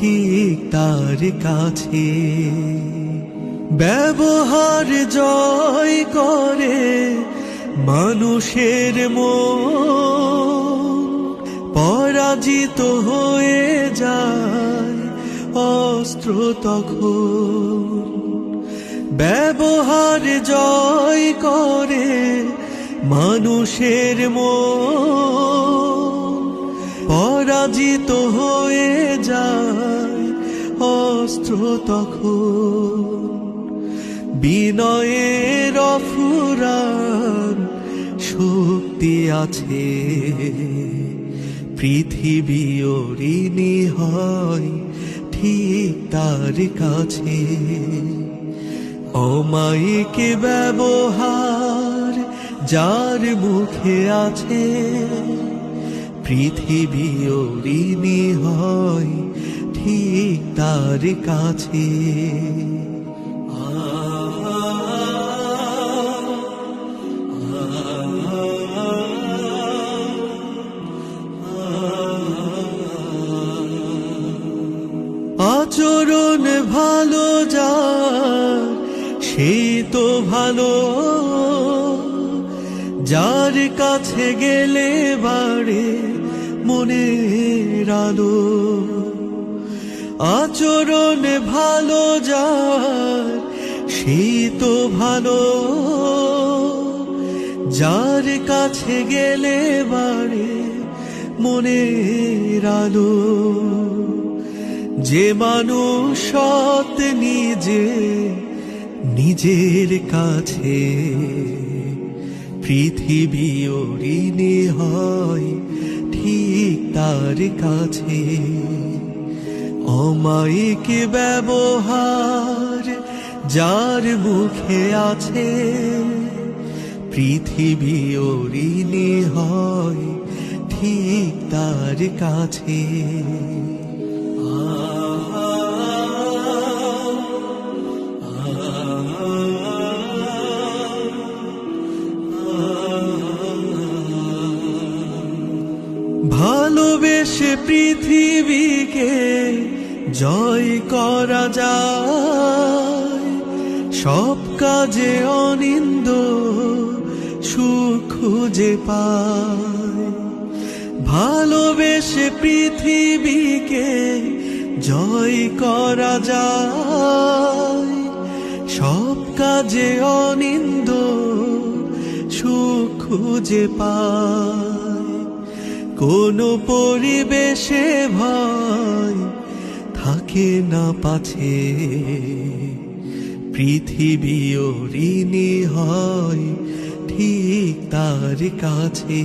ঠিক তার কাছে। ব্যবহার জয় করে মানুষের মন। পরাজিত হয়ে যায় অস্ত্র তখন। ব্যবহার জয় করে মানুষের মন। পরাজিত হয়ে যায় অস্ত্র তখন। বিনয়ের অফুরান শক্তি আছে, পৃথিবী ঋণী হয় ঠিক তার কাছে। অমায়িক ব্যবহার যার মুখে আছে পৃথিবী ঋণী হয় ঠিক তার কাছে। আচরণ ভালো যা সে তো ভালো যার কাছে গেলে বাড়ে মনের আলো। আচরণ ভালো যার সেই তো ভালো। যার কাছে গেলে বাড়ে মনের আলো। যে মানুষ সৎ নিজে, নিজের কাছে। পৃথিবী ঋণী হয়, ঠিক তার কাছে। অমায়িক ব্যবহার যার মুখে আছে, পৃথিবী ঋণী হয়, ঠিক তার কাছে। ভালোবেসে পৃথিবীকে জয় করা যায়। সব কাজে অনিন্দ সুখ খুঁজে পায়। ভালোবেসে পৃথিবীকে জয় করা যায়। সব কাজে অনিন্দ সুখ খুঁজে পায়। কোন পরিবেশে ভয় থাকে না পাছে। পৃথিবী ঋণী হয় ঠিক তার কাছে।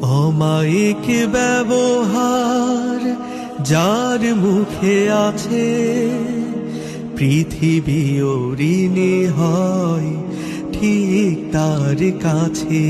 অমায়িক ব্যবহার যার মুখে আছে। পৃথিবী ঋণী হয় ঠিক তার কাছে।